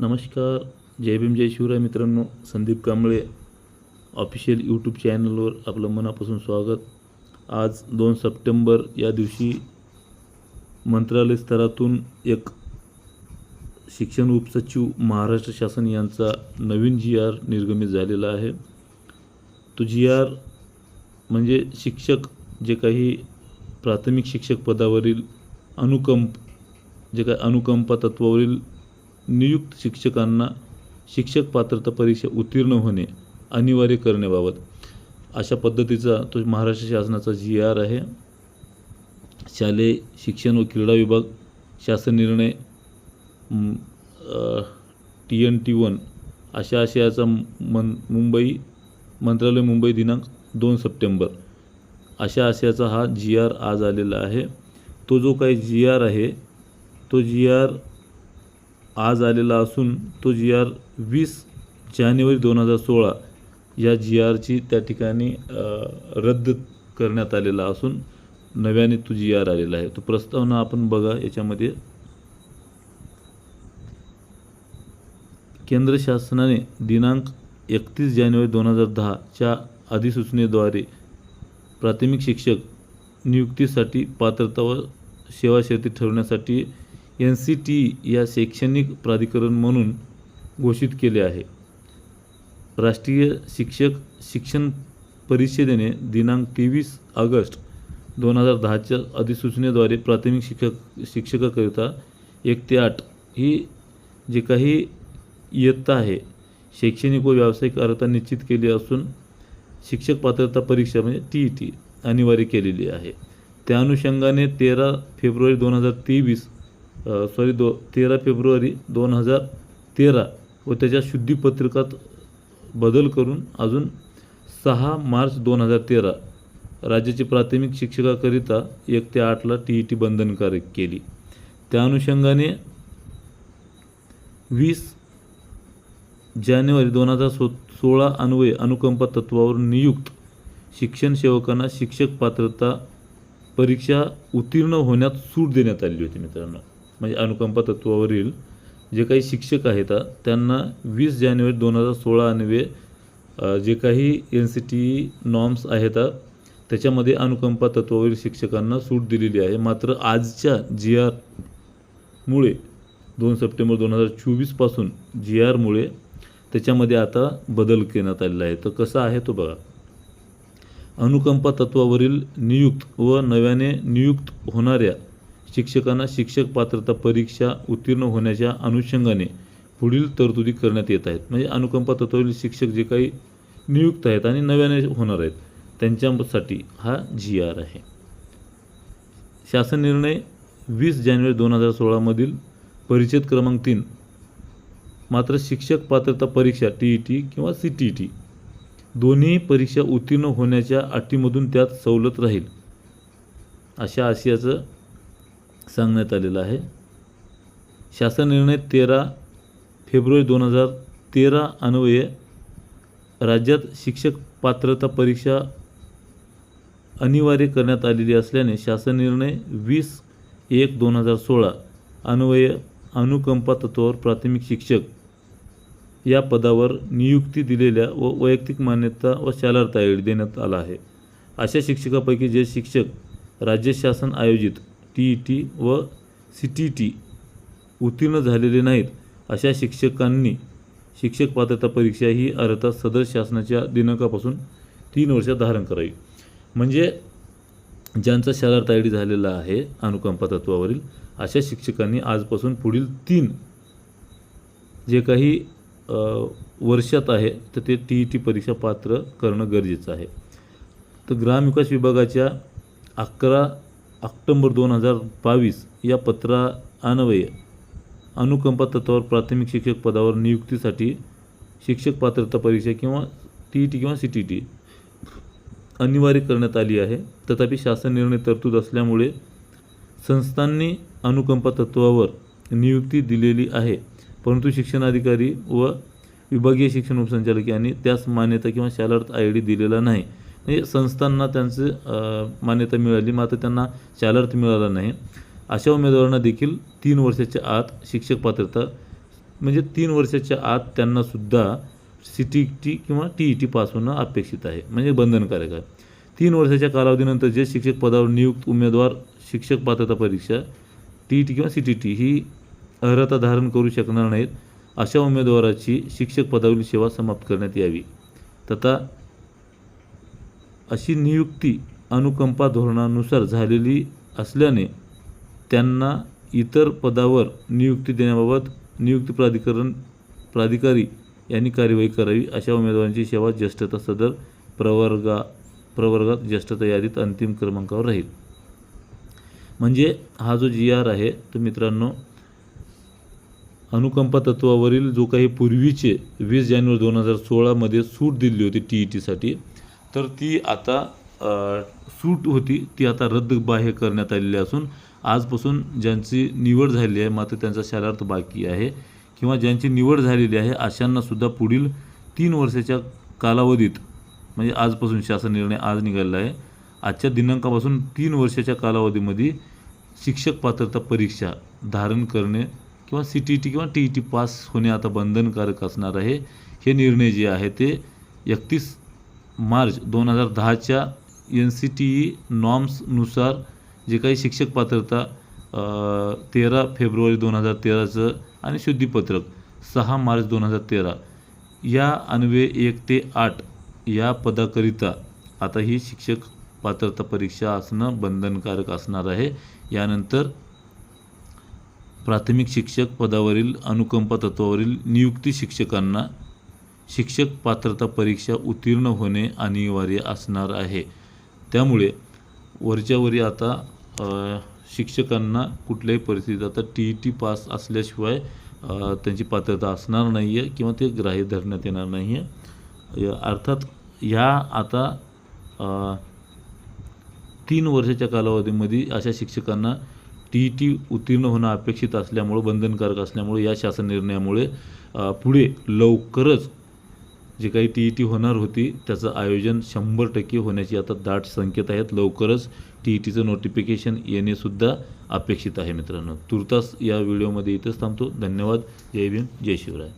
नमस्कार. जय भीम जय शिवराय मित्रांनो. Sandeep Kamble official YouTube चॅनलवर आपलं मनापासून स्वागत. आज दोन सप्टेंबर या दिवशी मंत्रालय स्तरातून एक शिक्षण उपसचिव महाराष्ट्र शासन यांचा नवीन जी आर निर्गमित झालेला आहे. तो जी आर म्हणजे शिक्षक जे काही प्राथमिक शिक्षक पदावरील अनुकंप जे काही अनुकंपा तत्वावरील नियुक्त शिक्षकांना शिक्षक पात्रता परीक्षा उत्तीर्ण होणे अनिवार्य करण्याबाबत. अशा पद्धतीचा तो महाराष्ट्र शासनाचा जी आर आहे. शालेय शिक्षण व क्रीडा विभाग शासन निर्णय टी एन टी वन अशा आशयाचा मन मुंबई मंत्रालय मुंबई दिनांक दोन सप्टेंबर. अशा आशयाचा हा जी आर आज आलेला आहे. तो जो काही जी आर आहे तो जी आर आज आलेला असून तो जी आर वीस जानेवारी दोन हजार सोळा या जी आरची त्या ठिकाणी रद्द करण्यात आलेला असून नव्याने तो जी आर आलेला आहे. तो प्रस्तावना आपण बघा याच्यामध्ये केंद्र शासनाने दिनांक एकतीस जानेवारी दोन हजार दहाच्या अधिसूचनेद्वारे प्राथमिक शिक्षक नियुक्तीसाठी पात्रता व सेवा शर्ती ठरवण्यासाठी एन सी टी या शैक्षणिक प्राधिकरण म्हणून घोषित केले आहे. राष्ट्रीय शिक्षक शिक्षण परिषदेने दिनांक तेवीस ऑगस्ट दोन हजार दहाच्या अधिसूचनेद्वारे प्राथमिक शिक्षक शिक्षकाकरिता एक ते आठ ही जे काही इयत्ता आहे शैक्षणिक व व्यावसायिक अर्हता निश्चित केली असून शिक्षक पात्रता परीक्षा म्हणजे टी ई टी अनिवार्य केलेली आहे. त्या अनुषंगाने तेरा फेब्रुवारी दोन हजार तेवीस सॉरी दो तेरा फेब्रुवारी दोन हजार तेरा व त्याच्या शुद्धीपत्रकात बदल करून अजून सहा मार्च दोन हजार तेरा राज्याची प्राथमिक शिक्षकाकरिता एक ते आठला टी ई टी बंधनकारक केली. त्या अनुषंगाने वीस जानेवारी दोन हजार सो सोळा अन्वये अनुकंपा तत्वावर नियुक्त शिक्षण सेवकांना शिक्षक पात्रता परीक्षा उत्तीर्ण होण्यात सूट देण्यात आली होती मित्रांनो. म्हणजे अनुकंपा तत्वावरील जे काही शिक्षक आहेत त्यांना वीस जानेवारी दोन हजार सोळा अन्वे जे काही एन सी टी नॉर्म्स आहेत त्याच्यामध्ये अनुकंपा तत्वावरील शिक्षकांना सूट दिलेली आहे. मात्र आजच्या जी आरमुळे दोन सप्टेंबर दोन हजार चोवीसपासून जी आरमुळे त्याच्यामध्ये आता बदल करण्यात आलेला आहे. तर कसा आहे तो बघा. अनुकंपा तत्वावरील नियुक्त व नव्याने नियुक्त होणाऱ्या शिक्षकांना शिक्षक पात्रता परीक्षा उत्तीर्ण होण्याच्या अनुषंगाने पुढील तरतुदी करण्यात येत आहेत. म्हणजे अनुकंपा तत्वावरील शिक्षक जे काही नियुक्त आहेत आणि नव्याने होणार आहेत त्यांच्यासाठी हा जी आर आहे. शासन निर्णय वीस जानेवारी दोन हजार सोळामधील परिच्छेद क्रमांक तीन मात्र शिक्षक पात्रता परीक्षा टी ई टी किंवा सी टी ई टी दोन्ही परीक्षा उत्तीर्ण होण्याच्या अटीमधून त्यात सवलत राहील अशा आशयाचं सांगण्यात आलेलं आहे. शासन निर्णय तेरा फेब्रुवारी दोन हजार तेरा अन्वये राज्यात शिक्षक पात्रता परीक्षा अनिवार्य करण्यात आलेली असल्याने शासन निर्णय वीस एक दोन हजार सोळा अन्वये अनुकंपा तत्वावर प्राथमिक शिक्षक या पदावर नियुक्ती दिलेल्या व वैयक्तिक मान्यता व शालार्थ आय देण्यात आला आहे. अशा शिक्षकापैकी जे शिक्षक राज्य शासन आयोजित टी ई टी व सी टी टी उत्तीर्ण झालेले नाहीत अशा शिक्षकांनी शिक्षक पात्रता परीक्षा ही अर्हता सदर शासनाच्या दिनांकापासून तीन वर्षात धारण करावी. म्हणजे ज्यांचा शालार्थ आय डी झालेला आहे अनुकंपा तत्वावरील अशा शिक्षकांनी आजपासून पुढील तीन जे काही वर्षात आहे तर ते टी ई टी परीक्षा पात्र करणं गरजेचं आहे. तर ग्रामविकास विभागाच्या अकरा ऑक्टोंबर दोन हजार बावीस या पत्रा अन्वये अनुकंपा तत्वावर प्राथमिक शिक्षक पदावर नियुक्तीसाठी शिक्षक पात्रता परीक्षा किंवा टी ई टी किंवा सी टी टी अनिवार्य करण्यात आली आहे. तथापि शासन निर्णय तरतूद असल्यामुळे संस्थांनी अनुकंपा तत्वावर नियुक्ती दिलेली आहे. परंतु शिक्षणाधिकारी व विभागीय शिक्षण उपसंचालक यांनी त्यास मान्यता किंवा शालार्थ आय डी दिलेला नाही. म्हणजे संस्थांना त्यांचं मान्यता मिळाली मात्र त्यांना शालार्थ मिळाला नाही. अशा उमेदवारांना देखील तीन वर्षाच्या आत शिक्षक पात्रता म्हणजे तीन वर्षाच्या आत त्यांनासुद्धा सी टी टी किंवा टी ई टी पास होणं अपेक्षित आहे म्हणजे बंधनकारक आहे. तीन वर्षाच्या कालावधीनंतर जे शिक्षक पदावर नियुक्त उमेदवार शिक्षक पात्रता परीक्षा टी ई टी किंवा सी टी टी ही अर्हता धारण करू शकणार नाहीत अशा उमेदवाराची शिक्षक पदावरील सेवा समाप्त करण्यात यावी. तथा अशी नियुक्ती अनुकंपा धोरणानुसार झालेली असल्याने त्यांना इतर पदावर नियुक्ती देण्याबाबत नियुक्ती प्राधिकरण प्राधिकारी यांनी कार्यवाही करावी अशा उमेदवारांची सेवा ज्येष्ठता सदर प्रवर्गा प्रवर्गात ज्येष्ठता यादीत अंतिम क्रमांकावर राहील. म्हणजे हा जो जी आर आहे तो मित्रांनो अनुकंपा तत्वावरील जो काही पूर्वीचे वीस जानेवारी दोन हजार सोळामध्ये सूट दिली होती टी ई टीसाठी तर ती आता सूट होती ती आता रद्द बाह्य करण्यात आलेली असून आजपासून ज्यांची निवड झालेली आहे मात्र त्यांचा शालार्थ बाकी आहे. किंवा ज्यांची निवड झालेली आहे अशांनासुद्धा पुढील तीन वर्षाच्या कालावधीत म्हणजे आजपासून शासन निर्णय आज निघालेला आहे आजच्या दिनांकापासून तीन वर्षाच्या कालावधीमध्ये शिक्षक पात्रता परीक्षा धारण करणे किंवा सी टी टी किंवा टी ई टी पास होणे आता बंधनकारक असणार आहे हे निर्णय जे आहे ते एकतीस मार्च दोन हजार दहाच्या एन सी टी ई नॉर्म्सनुसार जे काही शिक्षक पात्रता तेरा फेब्रुवारी दोन हजार तेराचं आणि शुद्धीपत्रक सहा मार्च दोन हजार तेरा या अन्वये एक ते आठ या पदाकरिता आता ही शिक्षक पात्रता परीक्षा असणं बंधनकारक असणार आहे. यानंतर प्राथमिक शिक्षक पदावरील अनुकंपा तत्वावरील नियुक्ती शिक्षकांना शिक्षक पात्रता परीक्षा उत्तीर्ण होणे अनिवार्य असणार आहे. त्यामुळे वरच्यावरी आता शिक्षकांना कुठल्याही परिस्थितीत आता टी ई टी पास असल्याशिवाय त्यांची पात्रता असणार नाही आहे किंवा ते ग्राह्य धरण्यात येणार नाही आहे अर्थात ह्या आता तीन वर्षाच्या कालावधीमध्ये अशा शिक्षकांना टी ई टी उत्तीर्ण होणं अपेक्षित असल्यामुळं बंधनकारक असल्यामुळे या शासन निर्णयामुळे पुढे लवकरच जे काही टी ई टी होणार होती त्याचं आयोजन शंभर टक्के होण्याची आता दाट संकेत आहेत. लवकरच टी ई टीचं नोटिफिकेशन येणेसुद्धा अपेक्षित आहे मित्रांनो. तुर्तास या व्हिडिओमध्ये इथंच थांबतो. धन्यवाद. जय भीम. जय शिवराय.